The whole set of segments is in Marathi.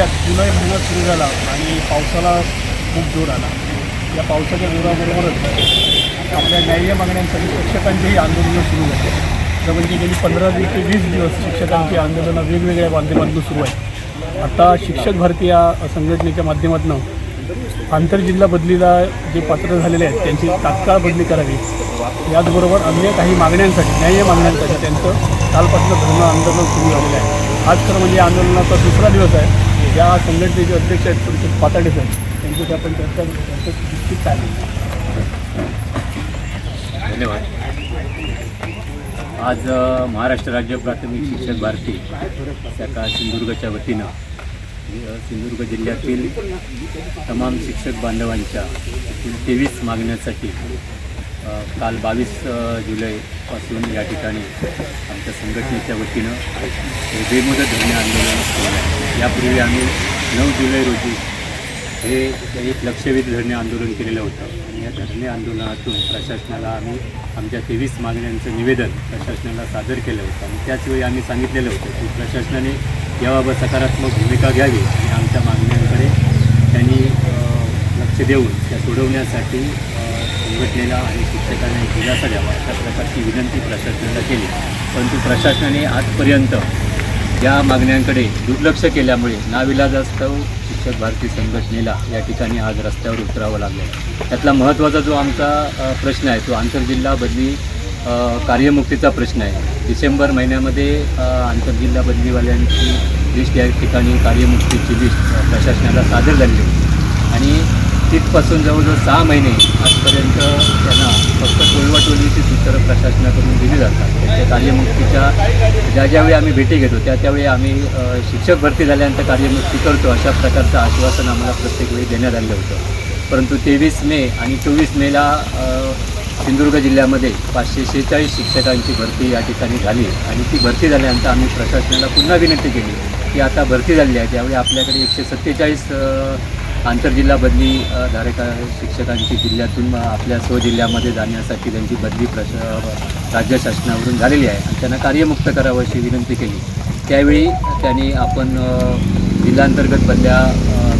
महिन्यात जुलै महिन्यात सुरू झाला आणि पावसाला खूप जोर आला. या पावसाच्या जोराबरोबरच आपल्या न्याय्य मागण्यांसाठी शिक्षकांचेही आंदोलनं सुरू झाली. तर म्हणजे गेली पंधरा वीस ते वीस दिवस शिक्षकांची आंदोलनं वेगवेगळ्या माध्यमातून सुरू आहेत. आता शिक्षक भारती या संघटनेच्या माध्यमातून आंतरजिल्हा बदलीला जे पात्र झालेले आहेत त्यांची तात्काळ बदली करावी. याचबरोबर अन्य काही मागण्यांसाठी न्याय्य मागण्यांसाठी त्यांचं कालपासून धरणं आंदोलन सुरू झालेलं आहे. आज खरं म्हणजे आंदोलनाचा दुसरा दिवस आहे. या संघटनेचे अध्यक्ष आहेत तुमचे पाताडे साहेब त्यांच्याशी आपण चर्चा करू. त्यांचं निश्चित काय धन्यवाद. आज महाराष्ट्र राज्य प्राथमिक शिक्षक भारती शाखा सिंधुदुर्गच्या वतीनं. सिंधुदुर्ग जिल्ह्यातील तमाम शिक्षक बांधवांच्या तेवीस मागण्यासाठी काल बावीस जुलैपासून या ठिकाणी आमच्या संघटनेच्या वतीनं बेमुदत धरणे आंदोलन केलं आहे. यापूर्वी आम्ही नऊ जुलै रोजी हे एक लक्षवेध धरणे आंदोलन केलेलं होतं आणि या धरणे आंदोलनातून प्रशासनाला आम्ही आमच्या तेवीस मागण्यांचं निवेदन प्रशासनाला सादर केलं होतं आणि त्याचवेळी आम्ही सांगितलेलं होतं की प्रशासनाने याबाबत सकारात्मक भूमिका घ्यावी आणि आमच्या मागण्यांकडे त्यांनी लक्ष देऊन त्या सोडवण्यासाठी अ, संघटनेला आणि शिक्षकांना एक दिलासा द्यावा अशा प्रकारची विनंती प्रशासनाला केली. परंतु प्रशासनाने आजपर्यंत या मागण्यांकडे दुर्लक्ष केल्यामुळे नाविलाजास्तव शिक्षक भारती संघटनेला या ठिकाणी आज रस्त्यावर उतरावं लागलं. त्यातला महत्त्वाचा जो आमचा प्रश्न आहे तो आंतरजिल्हा बदली कार्यमुक्तीचा प्रश्न आहे. डिसेंबर महिन्यामध्ये आंतरजिल्हा बदलीवाल्यांची लिस्ट या ठिकाणी कार्यमुक्तीची लिस्ट प्रशासनाला सादर झाली होती. आणि तिथपासून जवळजवळ सहा महिने आजपर्यंत त्यांना फक्त टोलवाटोलीची सूत्र प्रशासनाकडून दिली जातात. त्यांच्या कार्यमुक्तीच्या ज्या ज्यावेळी आम्ही भेटी घेतो त्या त्यावेळी आम्ही शिक्षक भरती झाल्यानंतर कार्यमुक्ती करतो अशा प्रकारचं आश्वासन आम्हाला प्रत्येक वेळी देण्यात आलेलं होतं. परंतु तेवीस मे आणि चोवीस मेला सिंधुदुर्ग जिल्ह्यामध्ये पाचशे शेहेचाळीस शिक्षकांची भरती या ठिकाणी झाली आणि ती भरती झाल्यानंतर आम्ही प्रशासनाला पुन्हा विनंती केली की आता भरती झाली आहे. त्यावेळी आपल्याकडे एकशे सत्तेचाळीस आंतरजिल्हा बदली धारेकर शिक्षकांची जिल्ह्यातून आपल्या स्वजिल्ह्यामध्ये जाण्यासाठी त्यांची बदली प्रश राज्य शासनावरून झालेली आहे. आणि त्यांना कार्यमुक्त करावं अशी विनंती केली. त्यावेळी त्यांनी आपण जिल्हांतर्गत बदल्या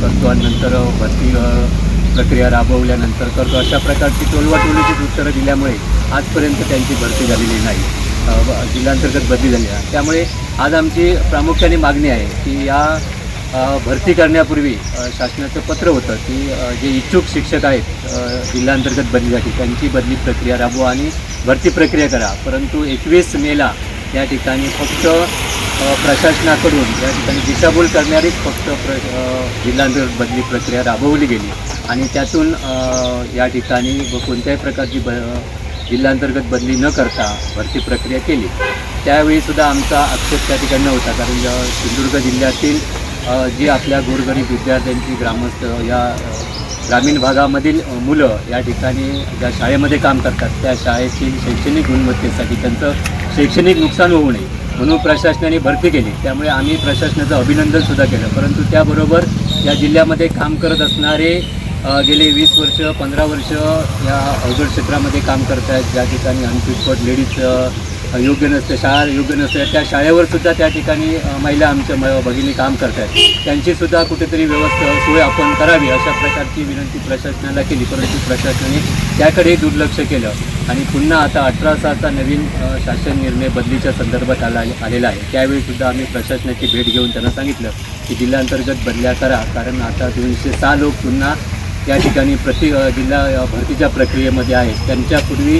करतो आणि नंतर भरती प्रक्रिया राबवल्यानंतर करतो. अशा प्रकारची टोलवाटोलीची उत्तरं दिल्यामुळे आजपर्यंत त्यांची भरती झालेली नाही. जिल्हांतर्गत बदली झाली आहे त्यामुळे आज आमची प्रामुख्याने मागणी आहे की या भरती करण्यापूर्वी शासनाचं पत्र होतं की जे इच्छुक शिक्षक आहेत अ, जिल्हांतर्गत बदलीसाठी त्यांची बदली प्रक्रिया राबवा आणि भरती प्रक्रिया करा. परंतु एकवीस मेला या ठिकाणी फक्त प्रशासनाकडून या ठिकाणी दिशाभूल करणारीच फक्त प्र जिल्हांतर्गत बदली प्रक्रिया राबवली गेली. आणि त्यातून या ठिकाणी कोणत्याही प्रकारची ब जिल्हांतर्गत बदली न करता भरती प्रक्रिया केली. त्यावेळीसुद्धा आमचा आक्षेप त्या ठिकाणी नव्हता कारण सिंधुदुर्ग जिल्ह्यातील जी आपल्या गोरगरीब विद्यार्थ्यांची ग्रामस्थ या ग्रामीण भागामधील मुलं या ठिकाणी ज्या शाळेमध्ये काम करतात त्या शाळेतील शैक्षणिक गुणवत्तेसाठी त्यांचं शैक्षणिक नुकसान होऊ नये म्हणून प्रशासनाने भरती केली. त्यामुळे आम्ही प्रशासनाचं अभिनंदनसुद्धा केलं. परंतु त्याबरोबर या जिल्ह्यामध्ये काम करत असणारे गेले वीस वर्ष पंधरा वर्ष या अवघड क्षेत्रामध्ये काम करत आहेत ज्या ठिकाणी अनफिटपट लेडीज योग्य नसते शाळा योग्य नसते. त्या शाळेवर सुद्धा त्या ठिकाणी महिला आमच्या म भगिनी काम करत आहेत त्यांचीसुद्धा कुठेतरी व्यवस्था सोय आपण करावी अशा प्रकारची विनंती प्रशासनाला केली. परंतु प्रशासनाने त्याकडे दुर्लक्ष केलं. आणि पुन्हा आता अठरा सहाचा नवीन शासन निर्णय बदलीच्या संदर्भात आला आलेला आहे. त्यावेळीसुद्धा आम्ही प्रशासनाची भेट घेऊन त्यांना सांगितलं की जिल्हांतर्गत बदल्या करा. कारण आता दोनशे सहा लोक पुन्हा या ठिकाणी प्रति जिल्हा भरतीच्या प्रक्रियेमध्ये आहेत त्यांच्यापूर्वी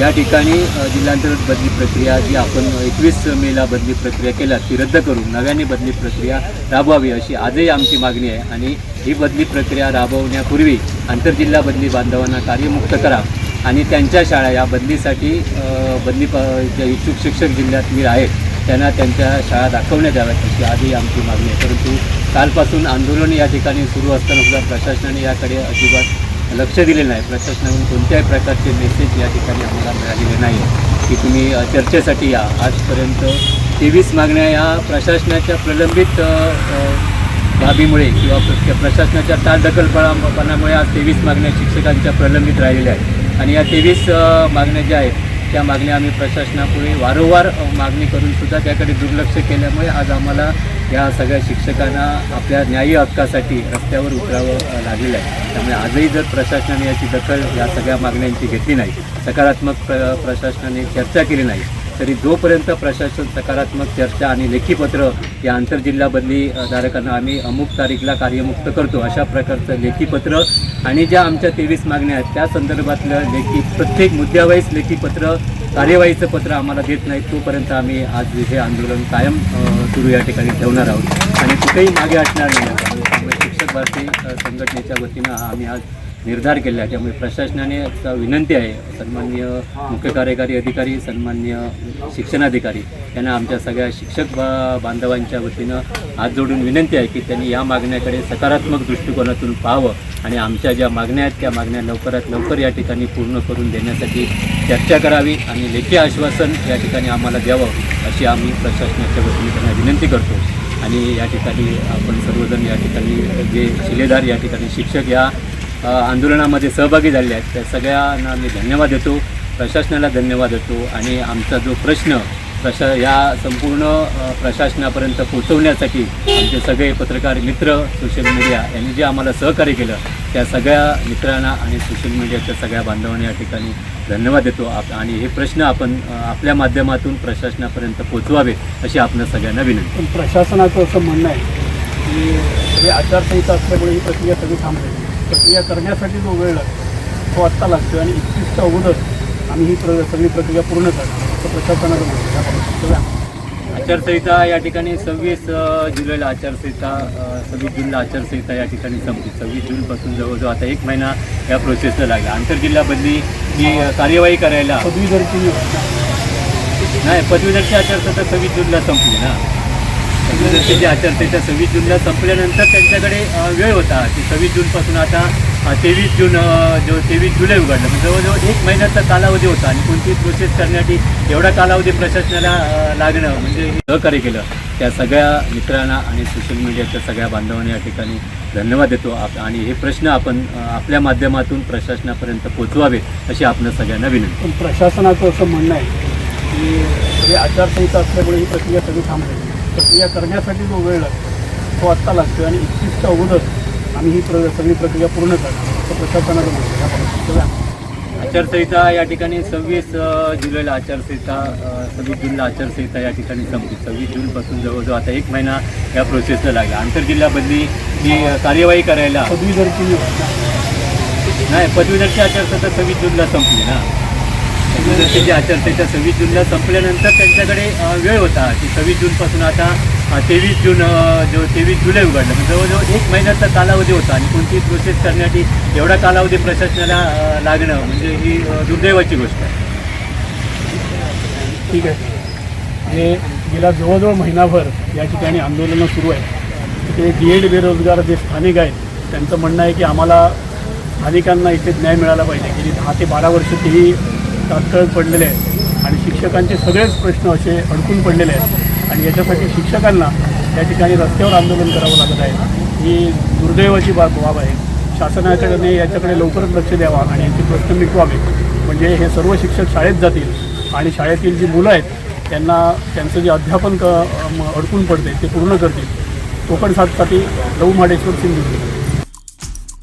या ठिकाणी जिल्हांतर्गत बदली प्रक्रिया जी आपण एकवीस मेला बदली प्रक्रिया केल्या ती रद्द करून नव्याने बदली प्रक्रिया राबवावी अशी आजही आमची मागणी आहे. आणि ही बदली प्रक्रिया राबवण्यापूर्वी आंतरजिल्हा बदली बांधवांना कार्यमुक्त करा. आणि त्यांच्या शाळा या बदलीसाठी बदली प इच्छुक शिक्षक जिल्ह्यात मी आहेत त्यांना त्यांच्या शाळा दाखवण्यात याव्यात अशी आधी आमची मागणी आहे. परंतु कालपासून आंदोलन या ठिकाणी सुरू असताना सुद्धा प्रशासनाने याकडे अजिबात लक्ष दिले नाही. प्रशासनाकडून कोणत्याही प्रकारचे मेसेज या ठिकाणी आम्हाला मिळालेले नाही आहे की तुम्ही चर्चेसाठी या. आजपर्यंत तेवीस मागण्या या प्रशासनाच्या प्रलंबित बाबीमुळे किंवा प्रशासनाच्या टाळढकलपणामुळे आज तेवीस मागण्या शिक्षकांच्या प्रलंबित राहिलेल्या आहेत. आणि या तेवीस मागण्या ज्या आहेत त्या मागण्या आम्ही प्रशासनापुढे वारंवार मागणी करून सुद्धा त्याकडे दुर्लक्ष केल्यामुळे आज आम्हाला या सगळ्या शिक्षकांना आपल्या न्याय्य हक्कासाठी रस्त्यावर उतरावं लागलेलं आहे. त्यामुळे आजही जर प्रशासनाने याची दखल या सगळ्या मागण्यांची घेतली नाही सकारात्मक प्र प्रशासनाने चर्चा केली नाही तरी जोपर्यंत प्रशासन सकारात्मक चर्चा आणि लेखीपत्र या आंतरजिल्हा बदली धारकांना आम्ही अमुक तारीखला कार्यमुक्त करतो अशा प्रकारचं लेखीपत्र आणि ज्या आमच्या तेवीस मागण्या आहेत त्या संदर्भातलं लेखी प्रत्येक मुद्द्यावाईज लेखीपत्र कार्यवाहीचं पत्र आम्हाला देत नाही तोपर्यंत आम्ही आज हे आंदोलन कायम सुरू या ठिकाणी ठेवणार आहोत. आणि कुठेही मागे हटणार नाही. शिक्षक भारती संघटनेच्या वतीनं आम्ही आज निर्धार केला आहे. त्यामुळे प्रशासनाने विनंती आहे सन्मान्य मुख्य कार्यकारी अधिकारी सन्मान्य शिक्षणाधिकारी यांना आमच्या सगळ्या शिक्षक बा बांधवांच्या वतीनं हात जोडून विनंती आहे की त्यांनी या मागण्याकडे सकारात्मक दृष्टिकोनातून पाहावं आणि आमच्या ज्या मागण्या आहेत त्या मागण्या लवकरात लवकर या ठिकाणी पूर्ण करून देण्यासाठी चर्चा करावी आणि लेखी आश्वासन या ठिकाणी आम्हाला द्यावं अशी आम्ही प्रशासनाच्या वतीने त्यांना विनंती करतो. आणि या ठिकाणी आपण सर्वजण या ठिकाणी जे शिलेदार या ठिकाणी शिक्षक या आंदोलनामध्ये सहभागी झाले आहेत. त्या सगळ्यांना मी धन्यवाद देतो. प्रशासनाला धन्यवाद देतो. आणि आमचा जो प्रश्न प्रशा या संपूर्ण प्रशासनापर्यंत पोहोचवण्यासाठी आमचे सगळे पत्रकार मित्र सोशल मीडिया यांनी जे आम्हाला सहकार्य केलं त्या सगळ्या मित्रांना आणि सोशल मीडियाच्या सगळ्या बांधवांना या ठिकाणी धन्यवाद देतो. आप आणि हे प्रश्न आपण आपल्या माध्यमातून प्रशासनापर्यंत पोचवावे अशी आपण सगळ्यांना विनंती. पण प्रशासनाचं असं म्हणणं आहे की सगळी आचारसंहिता असल्यामुळे ही प्रक्रिया सगळी थांबली. प्रक्रिया करण्यासाठी जो वेळ लागतो तो आत्ता लागतो आणि एकतीसच्या अगोदर आम्ही ही प्र सगळी प्रक्रिया पूर्ण करणार. असं सगळ्या आचारसंहिता या ठिकाणी सव्वीस जुलैला आचारसंहिता सव्वीस जूनला आचारसंहिता या ठिकाणी संपली. सव्वीस जूनपासून जवळजवळ आता एक महिना या प्रोसेसला लागला. आंतरजिल्हा बदली ही कार्यवाही करायला पदवीधरची नाही पदवीधरची आचारसंहिता सव्वीस जूनला संपली ना. पदवीधरची जी आचारसंहिता सव्वीस जूनला संपल्यानंतर त्यांच्याकडे वेळ होता. की सव्वीस जूनपासून आता तेवीस जून जो तेवीस जुलै उघडलं. म्हणजे जवळजवळ एक महिन्याचा कालावधी होता आणि कोणती प्रोसेस करण्यासाठी एवढा कालावधी प्रशासनाला लागणं म्हणजे सहकार्य केलं. त्या सगळ्या मित्रांना आणि सोशल मीडियाच्या सगळ्या बांधवांना या ठिकाणी धन्यवाद देतो. आप आणि हे प्रश्न आपण आपल्या माध्यमातून प्रशासनापर्यंत पोहोचवावे अशी आपण सगळ्यांना विनंती. पण प्रशासनाचं असं म्हणणं आहे की सगळी आचारसंहिता असल्यामुळे ही प्रक्रिया सगळी थांबली प्रक्रिया करण्यासाठी जो वेळ लागतो तो आत्ता लागतो आणि एकतीसच्या अगोदर आम्ही ही प्र सगळी प्रक्रिया पूर्ण करणार. असं प्रशासनाचं सगळ्या आचारसंहिता या ठिकाणी सव्वीस जुलैला आचारसंहिता सव्वीस जूनला आचारसंहिता या ठिकाणी संपली. सव्वीस जूनपासून जवळजवळ आता एक महिना या प्रोसेसला लागला. आंतरजिल्हा बदली ही कार्यवाही करायला पदवीधरची नाही पदवीधरची आचारसंहिता सव्वीस जूनला संपली ना. त्याचे जी आचारसंहिता सव्वीस जूनला संपल्यानंतर त्यांच्याकडे वेळ होता. की सव्वीस जूनपासून आता तेवीस जून जो तेवीस जुलै उघडलं. म्हणजे जवळजवळ एक महिन्याचा कालावधी होता आणि कोणती प्रोसेस करण्यासाठी एवढा कालावधी प्रशासनाला लागणं म्हणजे ही दुर्दैवाची गोष्ट आहे. ठीक आहे. हे गेला जवळजवळ महिनाभर या ठिकाणी आंदोलनं सुरू आहेत. तिथे बी एड बेरोजगार जे स्थानिक आहेत त्यांचं म्हणणं आहे की आम्हाला स्थानिकांना इथे न्याय मिळाला पाहिजे. गेली दहा ते बारा वर्ष तेही तात्काळ पडलेले आहेत. आणि शिक्षकांचे सगळेच प्रश्न असे अडकून पडलेले आहेत. आणि याच्यासाठी शिक्षकांना या ठिकाणी रस्त्यावर आंदोलन करावं लागत आहे. ही दुर्दैवाची बाब बाब आहे. शासनाकडे याच्याकडे लवकरच लक्ष द्यावा आणि याचे प्रश्न मिटवावे. म्हणजे हे सर्व शिक्षक शाळेत जातील आणि शाळेतील जी मुलं आहेत त्यांना त्यांचं जे अध्यापन क अडकून पडते ते पूर्ण करतील. कोकण सातसाठी लहू महाडेश्वर सिंधुदुर्ग.